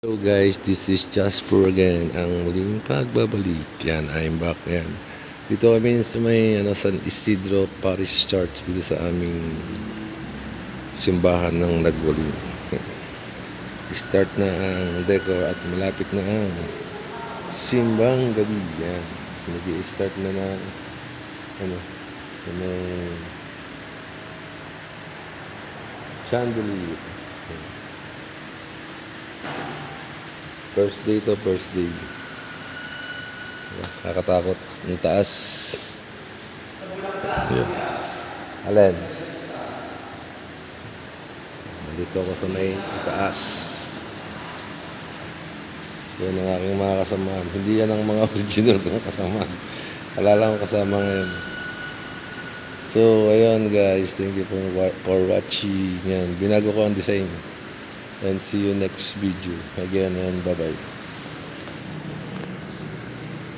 Hello guys, this is Jasper again, ang muling pagbabalik. Yan, I'm back. Yan. Dito kami sa may ano, San Isidro Parish Church dito sa aming simbahan ng Nagwaling. Start na ang decor at malapit na ang simbang gabi. Yan. Nag-i-start na na ano, sa may chandelier. First day to first day. Nakakatakot. Ang taas. Yun. Alin? Nandito ako sa may taas. Yan ang aking mga kasamahan. Hindi yan ang mga original kong kasamahan. Wala lang akong kasama ngayon. So, ayun guys. Thank you for watching. Yan. Binago ko ang design. And see you next video. Again, and bye-bye.